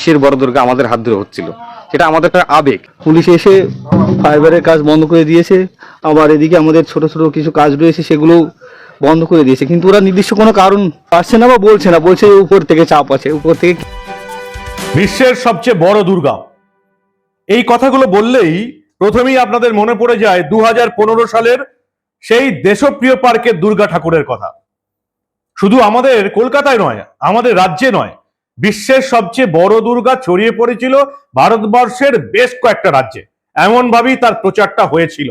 বিশ্বের বড় দুর্গা আমাদের হাত ধরে হচ্ছিল। সেটা আমাদের একটা আবেগ। পুলিশ এসে ফাইবারের কাজ বন্ধ করে দিয়েছে। আবার এদিকে আমাদের ছোট ছোট কিছু কাজ রয়েছে সেগুলো বন্ধ করে দিয়েছে। কিন্তু ওরা নির্দিষ্ট কোনো কারণ পাচ্ছে না বা বলছে না। বলছে উপর থেকে চাপ আছে উপর থেকে বিশ্বের সবচেয়ে বড় দুর্গা। এই কথাগুলো বললেই প্রথমেই আপনাদের মনে পড়ে যায় দু হাজার পনেরো সালের সেই দেশপ্রিয় পার্কের দুর্গা ঠাকুরের কথা। শুধু আমাদের কলকাতায় নয় আমাদের রাজ্যে নয় বিশ্বের সবচেয়ে বড় দুর্গা ছড়িয়ে পড়েছিল ভারতবর্ষের বেশ কয়েকটা রাজ্যে। এমন ভাবেই তার প্রচারটা হয়েছিল।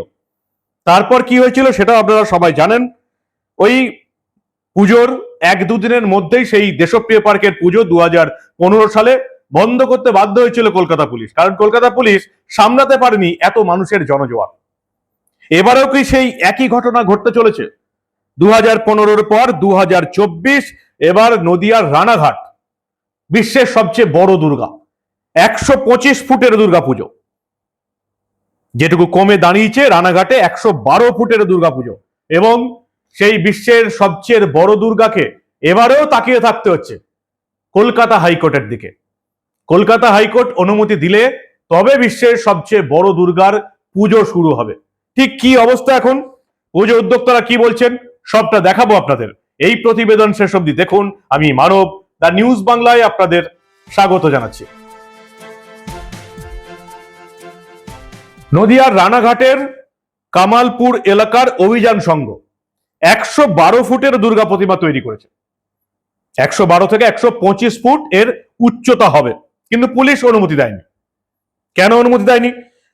তারপর কি হয়েছিল সেটা আপনারা সবাই জানেন। ওই পুজোর এক দুদিনের মধ্যেই সেই দেশপ্রিয় পার্কের পুজো দু হাজার পনেরো সালে বন্ধ করতে বাধ্য হয়েছিল কলকাতা পুলিশ। কারণ কলকাতা পুলিশ সামলাতে পারেনি এত মানুষের জনজোয়ার। এবারেও কি সেই একই ঘটনা ঘটতে চলেছে? দু হাজার পর দু হাজার চব্বিশ, এবার নদিয়ার রানাঘাট। বিশ্বের সবচেয়ে বড় দুর্গা। একশো পঁচিশ ফুটের দুর্গা পুজো। যেটুকু কমে দাঁড়িয়েছে, রানাঘাটে একশো বারো ফুটের দুর্গা পুজো। এবং সেই বিশ্বের সবচেয়ে বড় দুর্গাকে এবারেও তাকিয়ে থাকতে হচ্ছে কলকাতা হাইকোর্টের দিকে। কলকাতা হাইকোর্ট অনুমতি দিলে তবে বিশ্বের সবচেয়ে বড় দুর্গার পুজো শুরু হবে। ঠিক কি অবস্থা এখন? পুজো উদ্যোক্তারা কি বলছেন? সবটা দেখাবো আপনাদের। এই প্রতিবেদন শেষ অবধি দেখুন। আমি মানব দা নিউজ বাংলায় আপনাদের স্বাগত জানাচ্ছি। নদিয়ার রানাঘাটের কামালপুর এলাকার অভিযান সংঘ একশো বারো ফুটের দুর্গা প্রতিমা তৈরি করেছে। একশো বারো থেকে একশো পঁচিশ ফুট এর উচ্চতা হবে। কিন্তু পুলিশ অনুমতি দেয়নি। কেন অনুমতি দেয়নি?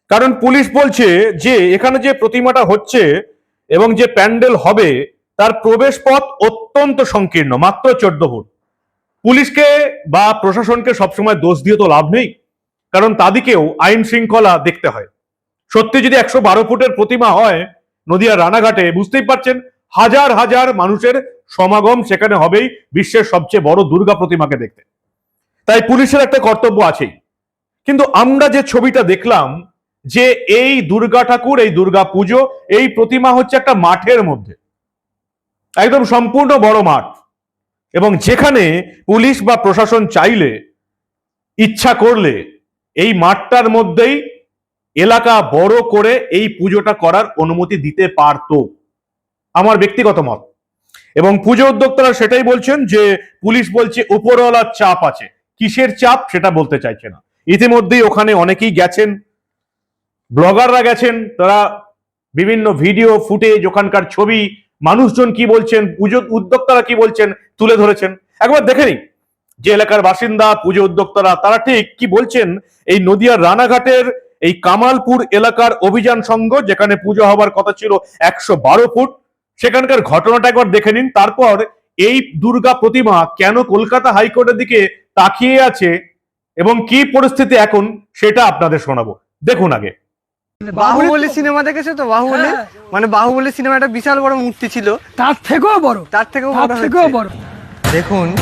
কারণ পুলিশ বলছে যে, এখানে যে প্রতিমাটা হচ্ছে এবং যে প্যান্ডেল হবে, তার প্রবেশ পথ অত্যন্ত সংকীর্ণ, মাত্র চোদ্দ ফুট। পুলিশকে বা প্রশাসনকে সবসময় দোষ দিয়ে তো লাভ নেই, কারণ তাদেরকেও আইন শৃঙ্খলা দেখতে হয়। সত্যি যদি একশো বারো ফুটের প্রতিমা হয় নদিয়ার রানাঘাটে, বুঝতেই পারছেন, হাজার হাজার মানুষের সমাগম সেখানে হবেই বিশ্বের সবচেয়ে বড় দুর্গা প্রতিমাকে দেখতে। তাই পুলিশের একটা কর্তব্য আছেই। কিন্তু আমরা যে ছবিটা দেখলাম, যে এই দুর্গা ঠাকুর, এই দুর্গা পুজো, এই প্রতিমা হচ্ছে একটা মাঠের মধ্যে। একদম সম্পূর্ণ বড় মাঠ। এবং যেখানে পুলিশ বা প্রশাসন চাইলে, ইচ্ছা করলে এই মাঠটার মধ্যেই এলাকা বড় করে এই পুজোটা করার অনুমতি দিতে পারতো। আমার ব্যক্তিগত মত। এবং পুজো উদ্যোক্তারা সেটাই বলছেন যে, পুলিশ বলছে উপরওয়ালার চাপ আছে। কিসের চাপ সেটা বলতে চাইছে না। ইতিমধ্যেই ওখানে অনেকেই গেছেন, ব্লগাররা গেছেন, তারা বিভিন্ন ভিডিও, ফুটেজ, ওখানকার ছবি মানুষজন কি বলছেন, পুজো উদ্যোক্তারা কি বলছেন, তুলে ধরেছেন। একবার দেখে নিই, যে এলাকার বাসিন্দা, পুজো উদ্যোক্তারা, তারা ঠিক কি বলছেন, এই নদিয়ার রানাঘাটের এই কামালপুর এলাকার অভিযান সংঘ যেখানে পুজো হবার কথা ছিল একশো বারো ফুট, সেখানকার ঘটনাটা একবার দেখে নিন। তারপর এই দুর্গা প্রতিমা কেন কলকাতা হাইকোর্টের দিকে তাকিয়ে আছে এবং কি পরিস্থিতি এখন, সেটা আপনাদের শোনাবো। দেখুন আগে। বাহুবলী সিনেমা দেখেছ তো? বাহুবলী? হ্যাঁ। মানে বাহুবলী সিনেমা একটা বিশাল বড় মূর্তি ছিল। তার থেকেও বড়। তার থেকেও বড় থেকেও। বড়। দেখুন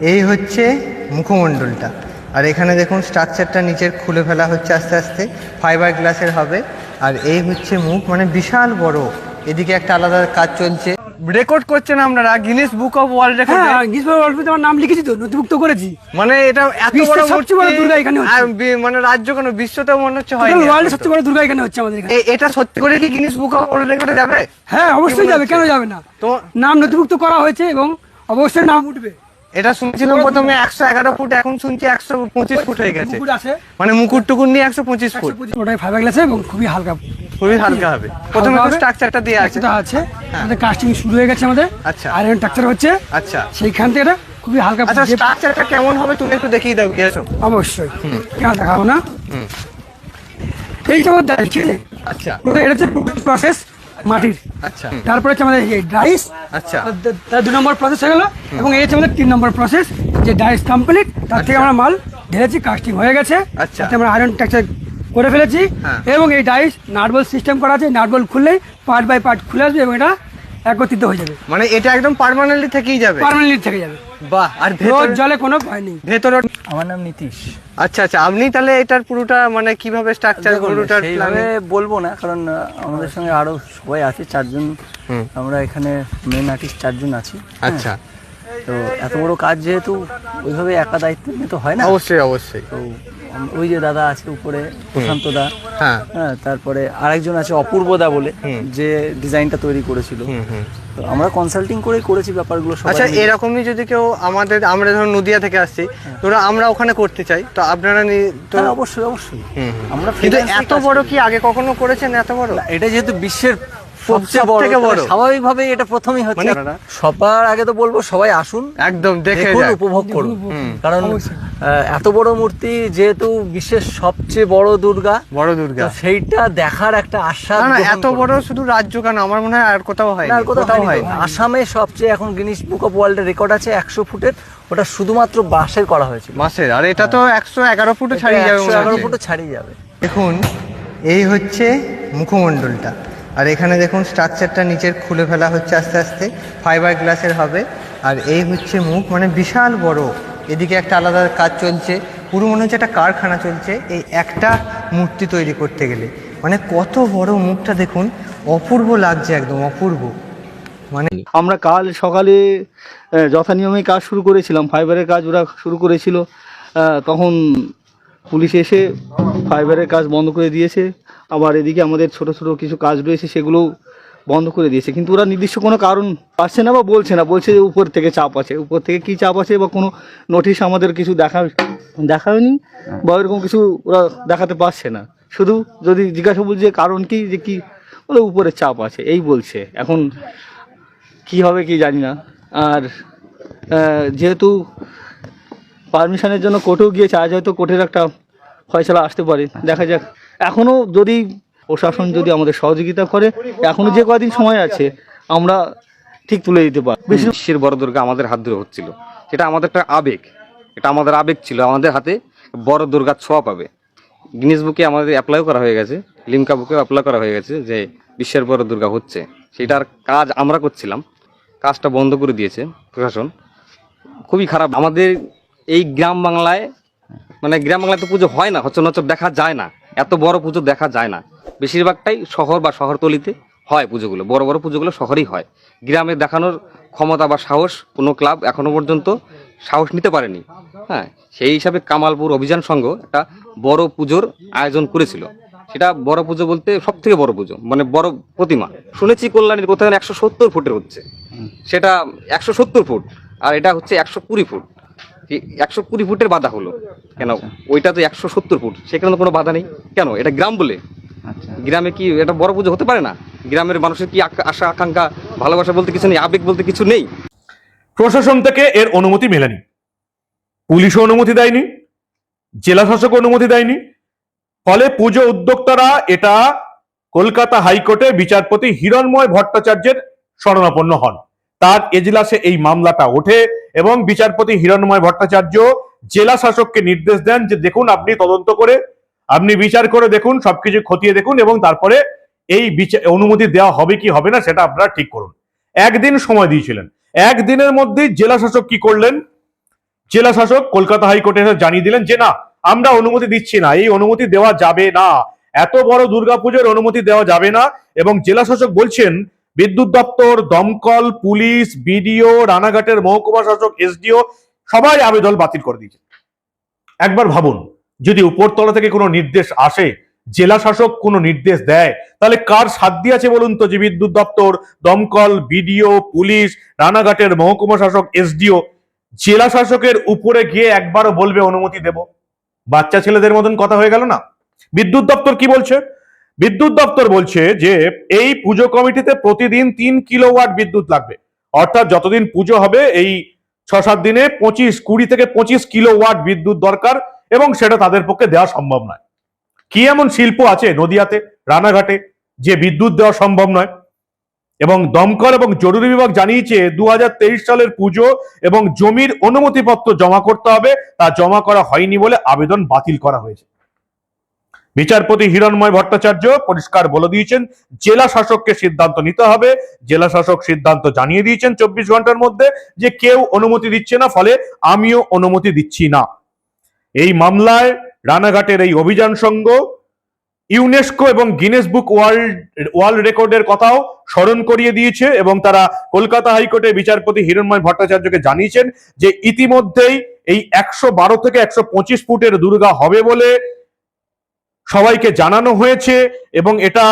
এই হচ্ছে মুখমণ্ডলটা। আর এখানে দেখুন স্ট্রাকচারটা নিচের খুলে ফেলা হচ্ছে আস্তে আস্তে। ফাইবার গ্লাসের হবে। আর এই হচ্ছে মুখ মানে বিশাল বড়। এদিকে একটা আলাদা কাজ চলছে। রেকর্ড করছেন আপনারা Guinness Book of World record হ্যাঁ গিনেস বুক অফ ওয়ার্ল্ড আমার নাম লিখেছি তো নথিভুক্ত করেছি। মানে এটা এত বড় সবচেয়ে বড় দুর্গা এখানে হচ্ছে। মানে রাজ্য কেন বিশ্বতে মনে হচ্ছে হয় ওয়ার্ল্ডের সবচেয়ে বড় দুর্গা এখানে হচ্ছে আমাদের এখানে। এটা সত্যি করে কি গিনেস বুক অফ ওয়ার্ল্ড রেকর্ডে যাবে? হ্যাঁ অবশ্যই যাবে কেন যাবে না? তো নাম নথিভুক্ত করা হয়েছে এবং অবশ্যই নাম উঠবে। এটা শুনছিলাম প্রথমে একশো এগারো ফুট এখন শুনছি একশো পঁচিশ ফুট হয়ে গেছে। মানে মুকুট টুকুর নিয়ে একশো পঁচিশ ফুট। ওটাই ফাইবার গ্লাসে এবং খুবই হালকা। খুবই হালকা হবে। প্রথমে স্ট্রাকচারটা দিয়ে আছে। সেটা আছে। আমাদের কাস্টিং শুরু হয়ে গেছে আমাদের। আচ্ছা। আয়রন স্ট্রাকচার হচ্ছে। আচ্ছা। সেইখান থেকে এটা খুবই হালকা আচ্ছা স্ট্রাকচারটা কেমন হবে তুমি একটু দেখিয়ে দাও কি এসো অবশ্যই। কেন দেখাবো না? এই যেমন দেখছি আচ্ছা। এটা হচ্ছে প্রসেস মাটির। আচ্ছা। তারপরে হচ্ছে আমাদের এই ডাইস আচ্ছা। তার দু নম্বর প্রসেস হয়ে গেল এবং এই হচ্ছে আমাদের তিন নম্বর প্রসেস যে ডাইস কমপ্লিট তার থেকে আমরা মাল ঢেলেছি কাস্টিং হয়ে গেছে। আচ্ছা। আমরা আয়রন টেক্সচার করে ফেলেছি। হ্যাঁ। এবং এই ডাইস নাটবল সিস্টেম করা আছে নাটবল খুললেই পার্ট বাই পার্ট খুলে আসবে এবং এটা একত্রিত হয়ে যাবে। মানে এটা একদম পার্মানেন্টলি থেকেই যাবে? পার্মানেন্টলি থেকে যাবে। বাহ আর ভেতর জলে কোনো ভয় নেই। ভেতরে আমার নাম নীতিশ। আচ্ছা আচ্ছা আপনি তাহলে এটার পুরোটা মানে কীভাবে স্ট্রাকচার পুরোটার সেইভাবে বলব না কারণ আমাদের সঙ্গে আরও সবাই আছে চারজন। আমরা এখানে মেন আর্টিস্ট চারজন আছি হ্যাঁ। আচ্ছা। তো এত বড় কাজ যেহেতু ওইভাবে একা দায়িত্ব নিয়ে তো হয় না। অবশ্যই অবশ্যই। তো ওই যে দাদা আছে উপরে প্রশান্ত দা হ্যাঁ। হ্যাঁ তারপরে আরেকজন আছে অপূর্ব দা বলে যে ডিজাইনটা তৈরি করেছিল। তো আমরা কনসাল্টিং করেই করেছি ব্যাপারগুলো আচ্ছা এরকমই যদি কেউ আমাদের আমরা ধরুন নদিয়া থেকে আসছি ধরো আমরা ওখানে করতে চাই তো আপনারা তো হ্যাঁ অবশ্যই অবশ্যই। আমরা কিন্তু এত বড় কি আগে কখনো করেছেন এত বড়? এটা যেহেতু বিশ্বের সবচেয়ে বড় সবথেকে বড়। স্বাভাবিকভাবে এটা প্রথমই হচ্ছে মানে- সবার আগে তো বলব সবাই আসুন একদম দেখে উপভোগ করুন। কারণ আহ, এত বড় মূর্তি যেহেতু বিশ্বের সবচেয়ে বড় দুর্গা বড় দুর্গা। সেইটা দেখার একটা আশা না না এত বড় শুধু রাজ্য কেন? আমার মনে হয় আর কোথাও হয় আর কোথাও হয়নি। তো। আসামে সবচেয়ে এখন গিনিস বুক অফ ওয়ার্ল্ডের রেকর্ড আছে একশো ফুটের ওটা শুধুমাত্র বাঁশের করা হয়েছে। বাঁশের আর এটা তো একশো এগারো ফুটে ছাড়িয়ে যাবে এগারো হচ্ছে। ফুটে ছাড়িয়ে যাবে। দেখুন এই হচ্ছে মুখমণ্ডলটা। আর এখানে দেখুন স্ট্রাকচারটা নিচের খুলে ফেলা হচ্ছে আস্তে আস্তে ফাইবার গ্লাসের হবে। আর এই হচ্ছে মুখ মানে বিশাল বড়। এদিকে একটা আলাদা কাজ চলছে। পুরো মনে হচ্ছে একটা কারখানা চলছে। এই একটা মূর্তি তৈরি করতে গেলে। মানে কত বড় মুখটা দেখুন, অপূর্ব লাগছে একদম, অপূর্ব। মানে আমরা কাল সকালে যথানিয়মে কাজ শুরু করেছিলাম। ফাইবারের কাজ ওরা শুরু করেছিল। তখন পুলিশ এসে ফাইবারের কাজ বন্ধ করে দিয়েছে। আবার এদিকে আমাদের ছোট ছোট কিছু কাজ রয়েছে, সেগুলোও বন্ধ করে দিয়েছে। কিন্তু ওরা নির্দিষ্ট কোনো কারণ পাচ্ছে না বা বলছে না, বলছে যে উপর থেকে চাপ আছে। উপর থেকে কি চাপ আছে বা কোনো নোটিশ আমাদের কিছু দেখা দেখা হয়নি বা এরকম কিছু ওরা দেখাতে পারছে না। শুধু যদি জিজ্ঞাসা বলছে কারণ কি, যে কি, বলে উপরে চাপ আছে, এই বলছে। এখন কি হবে কি জানি না। আর যেহেতু পারমিশনের জন্য কোর্টেও গিয়েছে, আজ হয়তো কোর্টের একটা ফয়সলা আসতে পারে। দেখা যাক। এখনও যদি প্রশাসন যদি আমাদের সহযোগিতা করে এখনও যে কদিন সময় আছে, আমরা ঠিক তুলে দিতে পারি বেশি বিশ্বের বড় দুর্গা আমাদের হাত ধরে হচ্ছিল। সেটা আমাদের একটা আবেগ। এটা আমাদের আবেগ ছিল। আমাদের হাতে বড় দুর্গার ছোঁয়া পাবে। গিনিস বুকে আমাদের অ্যাপ্লাইও করা হয়ে গেছে। লিমকা বুকেও অ্যাপ্লাই করা হয়ে গেছে যে বিশ্বের বড় দুর্গা হচ্ছে। সেটার কাজ আমরা করছিলাম। কাজটা বন্ধ করে দিয়েছে প্রশাসন। খুবই খারাপ। আমাদের এই গ্রাম বাংলায় মানে গ্রাম বাংলায় তো পুজো হয় না হচ্ছে নচর দেখা যায় না এত বড় পুজো দেখা যায় না। বেশিরভাগটাই শহর বা শহরতলিতে হয় পুজোগুলো বড় বড় পুজোগুলো শহরেই হয়। গ্রামে দেখানোর ক্ষমতা বা সাহস কোনো ক্লাব এখনও পর্যন্ত সাহস নিতে পারেনি। হ্যাঁ সেই হিসাবে কামালপুর অভিযান সংঘ একটা বড় পুজোর আয়োজন করেছিল। সেটা বড় পুজো বলতে সব থেকে বড় পুজো মানে বড় প্রতিমা। শুনেছি কল্যাণীর কোথাও একশো সত্তর ফুটের হচ্ছে। সেটা একশো সত্তর ফুট আর এটা হচ্ছে একশো কুড়ি ফুট। একশো কুড়ি ফুটের বাধা হলো। কেন? ওইটা তো একশো সত্তর ফুট সেখানে তো কোনো বাধা নেই। কেন? এটা গ্রাম বলে। গ্রামে কি এটা বড় পুজো হতে পারে না? গ্রামের মানুষের কি আশা আকাঙ্ক্ষা ভালোবাসা বলতে কিছু নেই আবেগ বলতে কিছু নেই? প্রশাসন থেকে এর অনুমতি মেলেনি। পুলিশও অনুমতি দেয়নি। জেলা শাসক অনুমতি দেয়নি। ফলে পুজো উদ্যোক্তারা এটা কলকাতা হাইকোর্টে বিচারপতি হিরণময় ভট্টাচার্যের শরণাপন্ন হন। তার এজলাসে এই মামলাটা ওঠে এবং বিচারপতি হিরণময় ভট্টাচার্য জেলা শাসককে নির্দেশ দেন যে দেখুন, আপনি তদন্ত করে, আপনি বিচার করে দেখুন, সবকিছু খতিয়ে দেখুন এবং তারপরে এই বিচার অনুমতি দেওয়া হবে কি হবে না সেটা আপনারা ঠিক করুন। একদিন সময় দিয়েছিলেন। একদিনের মধ্যেই জেলা শাসক কি করলেন? জেলা শাসক কলকাতা হাইকোর্টে জানিয়ে দিলেন যে, না, আমরা অনুমতি দিচ্ছি না, এই অনুমতি দেওয়া যাবে না। এত বড় দুর্গাপুজোর অনুমতি দেওয়া যাবে না। এবং জেলা শাসক বলছেন বিদ্যুৎ দপ্তর, দমকল, পুলিশ, বিডিও, রানাঘাটের মহকুমা শাসক, এসডিও, সবাই আবেদন বাতিল করে দিয়েছে। একবার ভাবুন, যদি উপরতলা থেকে কোনো নির্দেশ আসে, জেলা শাসক কোনো নির্দেশ দেয়, তাহলে কার সাধ্য আছে বলুন তো যে বিদ্যুৎ দপ্তর, দমকল, বিডিও, পুলিশ, রানাঘাটের মহকুমা শাসক, এসডিও, জেলা শাসকের উপরে গিয়ে একবারও বলবে অনুমতি দেব? বাচ্চা ছেলেদের মতন কথা হয়ে গেল না? বিদ্যুৎ দপ্তর কি বলছে? বিদ্যুৎ দপ্তর বলছে যে এই পুজো কমিটিতে প্রতিদিন তিন কিলোওয়াট বিদ্যুৎ লাগবে। অর্থাৎ যতদিন পুজো হবে, এই ছ সাত দিনে পঁচিশ, কুড়ি থেকে পঁচিশ কিলোওয়াট বিদ্যুৎ দরকার এবং সেটা তাদের পক্ষে দেওয়া সম্ভব নয়। কি এমন শিল্প আছে নদিয়াতে, রানাঘাটে, যে বিদ্যুৎ দেওয়া সম্ভব নয়? এবং দমকল এবং জরুরি বিভাগ জানিয়েছে দু হাজার তেইশ সালের পুজো এবং জমির অনুমতিপত্র জমা করতে হবে, তা জমা করা হয়নি বলে আবেদন বাতিল করা হয়েছে। বিচারপতি হিরণময় ভট্টাচার্য পরিষ্কার বলে দিয়েছেন, জেলা শাসককে সিদ্ধান্ত নিতে হবে। জেলা শাসক সিদ্ধান্ত জানিয়ে দিয়েছেন চব্বিশ ঘণ্টার মধ্যে যে কেউ অনুমতি দিচ্ছে না, ফলে আমিও অনুমতি দিচ্ছি না। এই মামলায় রানাঘাটের এই অভিযান সংঘ ইউনেস্কো এবং গিনেস বুক ওয়ার্ল্ড ওয়ার্ল্ড রেকর্ডের কথাও স্মরণ করিয়ে দিয়েছে এবং তারা কলকাতা হাইকোর্টে বিচারপতি হিরণময় ভট্টাচার্যকে জানিয়েছেন যে ইতিমধ্যেই এই একশো বারো থেকে একশো পঁচিশ ফুটের দুর্গা হবে বলে সবাইকে জানানো হয়েছে এবং এটা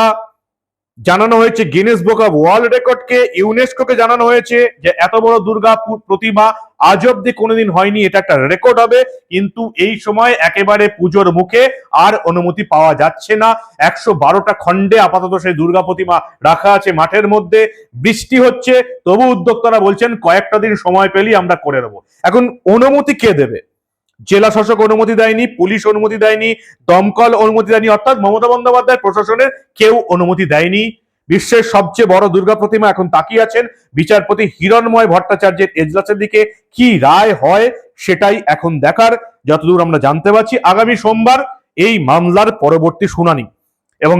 জানানো হয়েছে গিনেস বুক অফ ওয়ার্ল্ড রেকর্ডকে ইউনেস্কোকে জানানো হয়েছে যে এত বড় দুর্গা প্রতিমা আজ অব্দি কোনোদিন হয়নি, এটা একটা রেকর্ড হবে। কিন্তু এই সময় একেবারে পুজোর মুখে আর অনুমতি পাওয়া যাচ্ছে না। একশো বারোটা খণ্ডে আপাতত সেই দুর্গা প্রতিমা রাখা আছে মাঠের মধ্যে। বৃষ্টি হচ্ছে, তবু উদ্যোক্তারা বলছেন কয়েকটা দিন সময় পেলেই আমরা করে নেব। এখন অনুমতি কে দেবে? জেলা শাসক অনুমতি দেয়নি, পুলিশ অনুমতি দেয়নি, দমকল অনুমতি দেয়নি, অর্থাৎ মমতা বন্দ্যোপাধ্যায় প্রশাসনের কেউ অনুমতি দেয়নি। বিশ্বের সবচেয়ে বড় দুর্গা প্রতিমা এখন তাকিয়ে আছেন, বিচারপতি হিরণময় ভট্টাচার্যের এজলাসের দিকে কি রায় হয় সেটাই এখন দেখার, যতদূর আমরা জানতে পারছি। আগামী সোমবার এই মামলার পরবর্তী শুনানি। এবং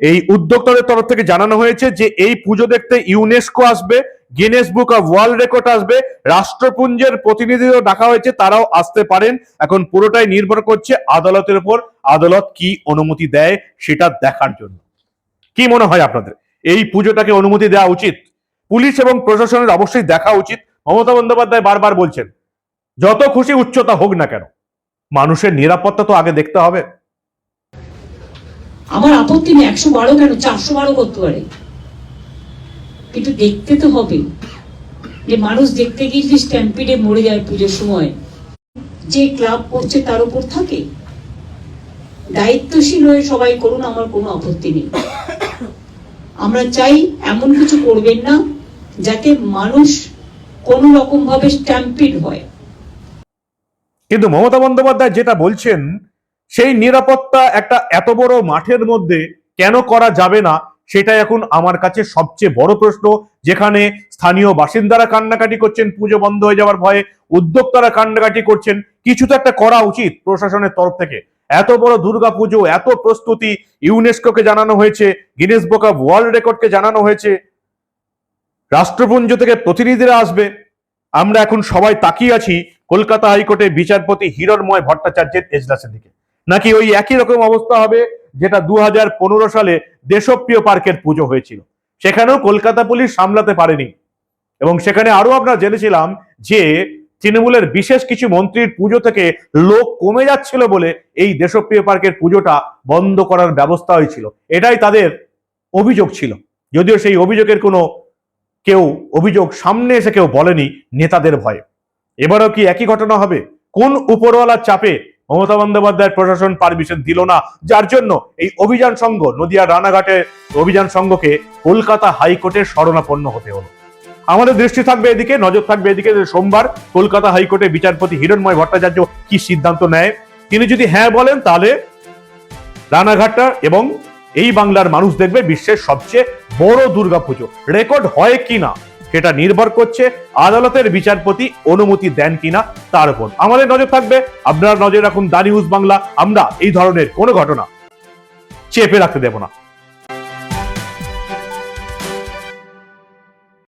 এই উদ্যোক্তাদের তরফ থেকে জানানো হয়েছে যে এই পুজো দেখতে ইউনেস্কো আসবে। Guinness Book of World record আসবে। রাষ্ট্রপুঞ্জের প্রতিনিধিও ডাকা হয়েছে, তারাও আসতে পারেন। এখন পুরোটাই নির্ভর করছে আদালতের উপর। আদালত কি অনুমতি দেয় সেটা দেখার জন্য। কি মনে হয় আপনাদের? এই পুজোটাকে অনুমতি দেওয়া উচিত? পুলিশ এবং প্রশাসনের অবশ্যই দেখা উচিত। মমতা বন্দ্যোপাধ্যায় বারবার বলছেন, যত খুশি উচ্চতা হোক না কেন, মানুষের নিরাপত্তা তো আগে দেখতে হবে। আমার আপত্তি একশো বারো কেন? চারশো বারো করতে পারে। কিন্তু দেখতে তো হবে যে মানুষ দেখতে গিয়ে যদি স্ট্যাম্পিডে মরে যায় পুজোর সময়, যে ক্লাব করছে তার উপর থাকে। দায়িত্বশীল হয়ে সবাই করুন, আমার কোনো আপত্তি নেই। আমরা চাই এমন কিছু করবেন না যাতে মানুষ কোনো রকম ভাবে স্ট্যাম্পিড হয়। কিন্তু মমতা বন্দ্যোপাধ্যায় যেটা বলছেন, সেই নিরাপত্তা একটা এত বড় মাঠের মধ্যে কেন করা যাবে না? সেটা এখন আমার কাছে সবচেয়ে বড় প্রশ্ন, যেখানে স্থানীয় বাসিন্দারা কান্নাকাটি করছেন, পুজো বন্ধ হয়ে যাওয়ার ভয়ে উদ্যোক্তারা কান্নাকাটি করছেন। কিছু তো একটা করা উচিত প্রশাসনের তরফ থেকে। এত বড় দুর্গা পুজো এত প্রস্তুতি ইউনেস্কোকে জানানো হয়েছে, গিনেস বুক অফ ওয়ার্ল্ড রেকর্ডকে জানানো হয়েছে। রাষ্ট্রপুঞ্জ থেকে প্রতিনিধিরা আসবে। আমরা এখন সবাই তাকিয়ে আছি কলকাতা হাইকোর্টের বিচারপতি হিরণময় ভট্টাচার্যের এজলাসের দিকে। নাকি ওই একই রকম অবস্থা হবে? যেটা দু হাজার পনেরো সালে দেশপ্রিয় পার্কের পুজো হয়েছিল। সেখানেও কলকাতা পুলিশ সামলাতে পারেনি। এবং সেখানে আরও আমরা জেনেছিলাম যে তৃণমূলের বিশেষ কিছু মন্ত্রীর পুজো থেকে লোক কমে যাচ্ছিল বলে এই দেশপ্রিয় পার্কের পুজোটা বন্ধ করার ব্যবস্থা হয়েছিল এটাই তাদের অভিযোগ ছিল। যদিও সেই অভিযোগের কোনো কেউ অভিযোগ সামনে এসে কেউ বলেনি নেতাদের ভয়ে। এবারও কি একই ঘটনা হবে? কোন উপরওয়ালার চাপে মমতা বন্দ্যোপাধ্যায়ের প্রশাসন পারমিশন দিল না। যার জন্য এই অভিযান সংঘ নদিয়া রানাঘাটের অভিযান সংঘকে কলকাতা হাইকোর্টের শরণাপন্ন হতে হলো। আমাদের দৃষ্টি থাকবে এদিকে, নজর থাকবে এদিকে সোমবার কলকাতা হাইকোর্টে বিচারপতি হিরণময় ভট্টাচার্য কি সিদ্ধান্ত নেয়। তিনি যদি হ্যাঁ বলেন, তাহলে রানাঘাটটা এবং এই বাংলার মানুষ দেখবে বিশ্বের সবচেয়ে বড় দুর্গাপুজো। রেকর্ড হয় কিনা? সেটা নির্ভর করছে আদালতের বিচারপতি অনুমতি দেন কিনা তার উপর। আমাদের নজর থাকবে, আপনার নজর রাখুন দা নিউজ বাংলা, আমরা এই ধরনের কোনো ঘটনা চেপে রাখতে দেব না।